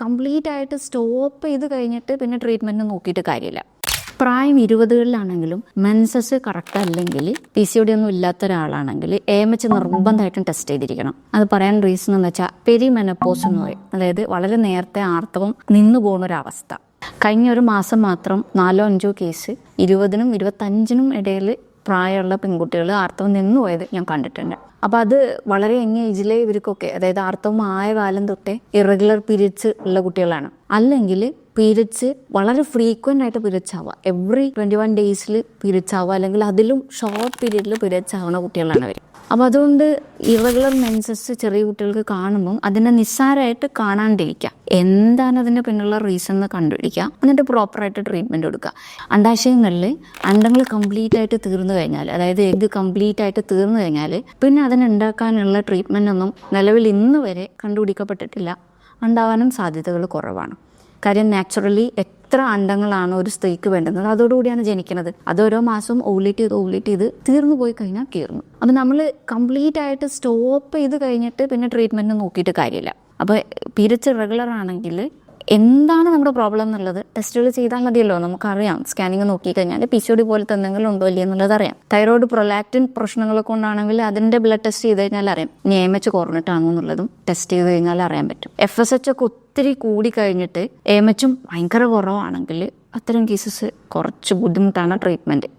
Complete ആയിട്ട് stop ചെയ്ത് കഴിഞ്ഞിട്ട് പിന്നെ ട്രീറ്റ്മെന്റ് നോക്കിയിട്ട് കാര്യമില്ല. പ്രായം ഇരുപതുകളിലാണെങ്കിലും മെൻസസ് കറക്റ്റ് അല്ലെങ്കിൽ പി സി ഡി ഒന്നും ഇല്ലാത്ത ഒരാളാണെങ്കിൽ എ എം എച്ച് നിർബന്ധമായിട്ടും ടെസ്റ്റ് ചെയ്തിരിക്കണം. അത് പറയാൻ റീസൺ എന്ന് വെച്ചാൽ പെരിമെനപ്പോസ് എന്ന് പറയും. അതായത് വളരെ നേരത്തെ ആർത്തവം നിന്നു പോകുന്ന ഒരു അവസ്ഥ കഴിഞ്ഞ ഒരു മാസം മാത്രം നാലോ അഞ്ചോ കേസ് ഇരുപതിനും ഇരുപത്തഞ്ചിനും ഇടയിൽ പ്രായമുള്ള പെൺകുട്ടികൾ ആർത്തവം നിന്നു പോയത് ഞാൻ കണ്ടിട്ടുണ്ട്. അപ്പോൾ അത് വളരെ യങ് ഏജിലെ ഇവർക്കൊക്കെ അതായത് ആർത്തവം ആയ കാലം തൊട്ടേ ഇറഗുലർ പീരീഡ്സ് ഉള്ള കുട്ടികളാണ്. അല്ലെങ്കിൽ പീരിയഡ്സ് വളരെ ഫ്രീക്വന്റ് ആയിട്ട് പീരിയഡ്സ് ആവുക. എവറി ട്വന്റി വൺ ഡേയ്സിൽ പീരിയഡ്സ് ആവുക. അല്ലെങ്കിൽ അതിലും ഷോർട്ട് പീരീഡിൽ പീരിയഡ്സ് ആവുന്ന കുട്ടികളാണ് അവർ അപ്പോൾ അതുകൊണ്ട് ഇറഗുലർ മെൻസസ് ചെറിയ കുട്ടികൾക്ക് കാണുമ്പം അതിനെ നിസ്സാരമായിട്ട് കാണാണ്ടിരിക്കുക. എന്താണ് അതിന്റെ പിന്നുള്ള റീസൺ എന്ന് കണ്ടുപിടിക്കുക. എന്നിട്ട് പ്രോപ്പറായിട്ട് ട്രീറ്റ്മെന്റ് കൊടുക്കുക. അണ്ടാശയങ്ങളിൽ അണ്ടങ്ങൾ കംപ്ലീറ്റ് ആയിട്ട് തീർന്നു കഴിഞ്ഞാൽ അതായത് എഗ് കംപ്ലീറ്റ് ആയിട്ട് തീർന്നു കഴിഞ്ഞാൽ പിന്നെ അതിനുണ്ടാക്കാനുള്ള ട്രീറ്റ്മെന്റ് ഒന്നും നിലവിൽ ഇന്ന് വരെ കണ്ടുപിടിക്കപ്പെട്ടിട്ടില്ല. ഉണ്ടാവാനും സാധ്യതകൾ കുറവാണ്. കാര്യം നാച്ചുറലി എത്ര അണ്ടങ്ങളാണ് ഒരു സ്ത്രീക്ക് വേണ്ടുന്നത്? അതോടുകൂടിയാണ് ജനിക്കുന്നത് അത് ഓരോ മാസവും ഓവുലേറ്റ് ചെയ്ത് ഓവുലേറ്റ് ചെയ്ത് തീർന്നു പോയി കഴിഞ്ഞാൽ തീർന്നു അപ്പം നമ്മൾ കംപ്ലീറ്റ് ആയിട്ട് സ്റ്റോപ്പ് ചെയ്ത് കഴിഞ്ഞിട്ട് പിന്നെ ട്രീറ്റ്മെന്റ് നോക്കിയിട്ട് കാര്യമില്ല. അപ്പോൾ പീരിയഡ്സ് റെഗുലർ ആണെങ്കിൽ എന്താണ് നമ്മുടെ പ്രോബ്ലം എന്നുള്ളത് ടെസ്റ്റുകൾ ചെയ്താൽ മതിയല്ലോ. നമുക്കറിയാം. സ്കാനിങ് നോക്കിക്കഴിഞ്ഞാൽ പി സി ഒ ഡി പോലത്തെ എന്തെങ്കിലും ഉണ്ടോ ഇല്ലയോ എന്നുള്ളത് അറിയാം. തൈറോയ്ഡ് പ്രൊലാക്റ്റിൻ പ്രശ്നങ്ങൾ കൊണ്ടാണെങ്കിൽ അതിന്റെ ബ്ലഡ് ടെസ്റ്റ് ചെയ്ത് കഴിഞ്ഞാൽ അറിയാം. നിയമിച്ച് കുറഞ്ഞിട്ടാണോ എന്നുള്ളതും ടെസ്റ്റ് ചെയ്ത് കഴിഞ്ഞാൽ അറിയാൻ പറ്റും. എഫ് എസ് എച്ച് ഒക്കെ ഒത്തിരി കൂടി കഴിഞ്ഞിട്ട് എം എച്ചും ഭയങ്കര കുറവാണെങ്കിൽ അത്തരം കേസസ് കുറച്ച് ബുദ്ധിമുട്ടാണ് ട്രീറ്റ്മെന്റ്